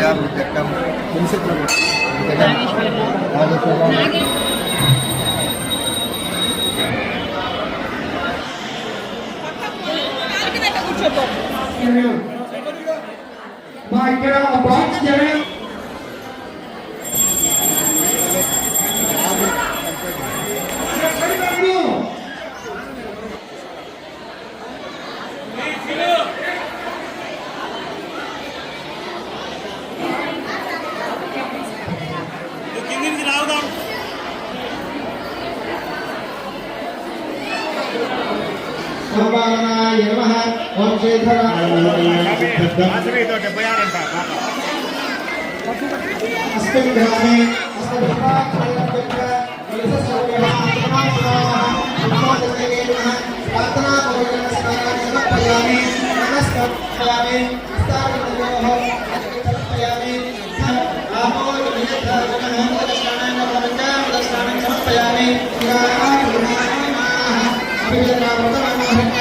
నందేశ కళ్యా వృద్ధకం మా ఇక్కడ సోపానాయ నమః. ఓం శ్రీధరాయ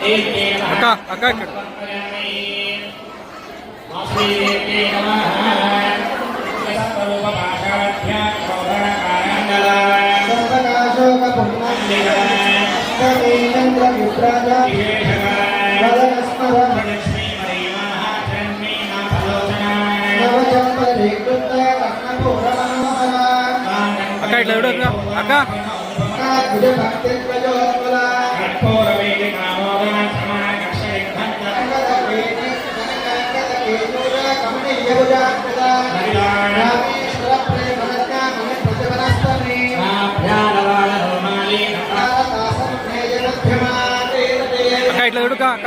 దేవ్యే అక్క అక్క ఇక్కడ వాసవి దేవ్యే నమః స్వరూప ఇట్లా చూడు అక్క. అక్క. కర్పూరవేది నామోదన అక్క ఇట్లా అక్క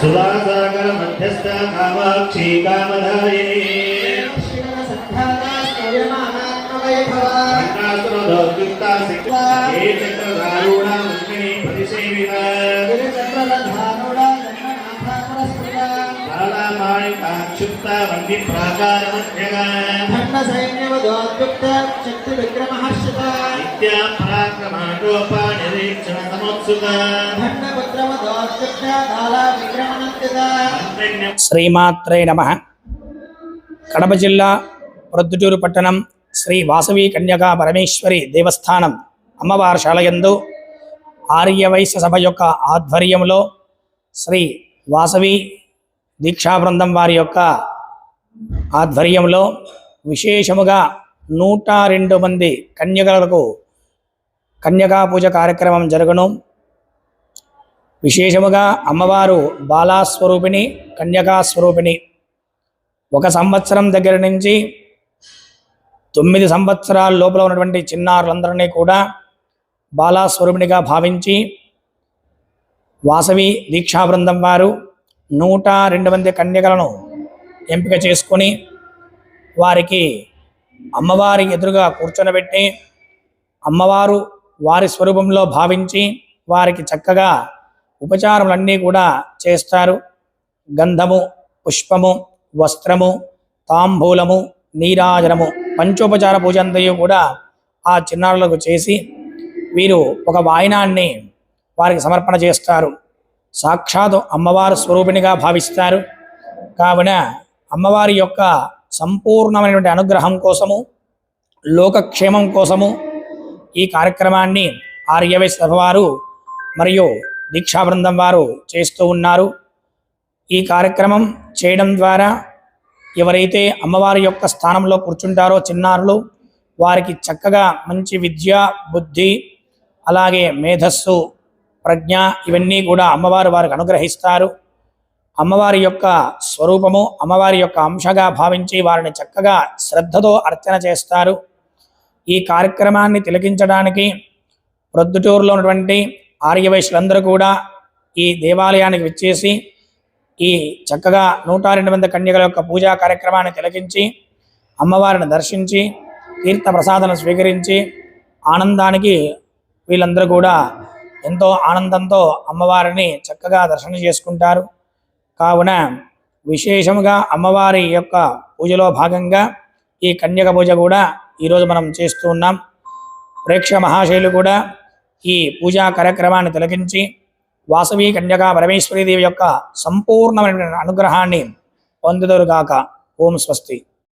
సుధాసాగర మధ్యస్థ కామాక్షి కామధారిణి. ఏ చక్రధారూఢ ముఖ్యని పరిసేవిత శ్రీమాత్రే నమ. కడప జిల్లా ప్రొద్దుటూరు పట్టణం శ్రీ వాసవి కన్యకా పరమేశ్వరి దేవస్థానం అమ్మవారి శాలయందు ఆర్యవైశ్య సభ యొక్క ఆధ్వర్యంలో శ్రీ వాసవి దీక్షా బృందం వారి యొక్క ఆధ్వర్యంలో విశేషముగా నూట రెండు మంది కన్యకలకు కన్యకా పూజ కార్యక్రమం జరుగును. విశేషముగా అమ్మవారు బాలాస్వరూపిణి కన్యకాస్వరూపిణి ఒక సంవత్సరం దగ్గర నుంచి తొమ్మిది సంవత్సరాల లోపల ఉన్నటువంటి చిన్నారులందరినీ కూడా బాలాస్వరూపిణిగా భావించి వాసవి దీక్షా బృందం వారు నూట రెండు మంది కన్యకలను ఎంపిక చేసుకొని వారికి అమ్మవారి ఎదురుగా కూర్చొనబెట్టి అమ్మవారు వారి స్వరూపంలో భావించి వారికి చక్కగా ఉపచారములన్నీ కూడా చేస్తారు. గంధము పుష్పము వస్త్రము తాంబూలము నీరాజనము పంచోపచార పూజంతయు కూడా ఆ చిన్నారులకు చేసి వీరు ఒక వాయినాన్ని వారికి సమర్పణ చేస్తారు. సాక్షాత్ అమ్మవారు స్వరూపిణిగా భావిస్తారు. కావున అమ్మవారి యొక్క సంపూర్ణమైనటువంటి అనుగ్రహం కోసము లోకక్షేమం కోసము ఈ కార్యక్రమాన్ని ఆర్యవై వారు మరియు దీక్షా బృందం వారు చేస్తూ ఉన్నారు. ఈ కార్యక్రమం చేయడం ద్వారా ఎవరైతే అమ్మవారి యొక్క స్థానంలో కూర్చుంటారో చిన్నారులు వారికి చక్కగా మంచి విద్య బుద్ధి అలాగే మేధస్సు ప్రజ్ఞ ఇవన్నీ కూడా అమ్మవారు వారికి అనుగ్రహిస్తారు. అమ్మవారి యొక్క స్వరూపము అమ్మవారి యొక్క అంశగా భావించి వారిని చక్కగా శ్రద్ధతో అర్చన చేస్తారు. ఈ కార్యక్రమాన్ని తిలకించడానికి ప్రొద్దుటూరులో ఉన్నటువంటి ఆర్యవైశ్యులందరూ కూడా ఈ దేవాలయానికి విచ్చేసి ఈ చక్కగా నూట రెండు మంది కన్యకల యొక్క పూజా కార్యక్రమాన్ని తిలకించి అమ్మవారిని దర్శించి తీర్థ ప్రసాదం స్వీకరించి ఆనందానికి వీళ్ళందరూ కూడా ఎంతో ఆనందంతో అమ్మవారిని చక్కగా దర్శనం చేసుకుంటారు. కావున విశేషముగా అమ్మవారి యొక్క పూజలో భాగంగా ఈ కన్యక పూజ కూడా ఈరోజు మనం చేస్తూ ఉన్నాం. ప్రేక్ష మహాశైలు కూడా ఈ పూజా కార్యక్రమాన్ని తిలకించి వాసవి కన్యకా పరమేశ్వరీదేవి యొక్క సంపూర్ణమైన అనుగ్రహాన్ని పొందుదరుగాక. ఓం స్వస్తి.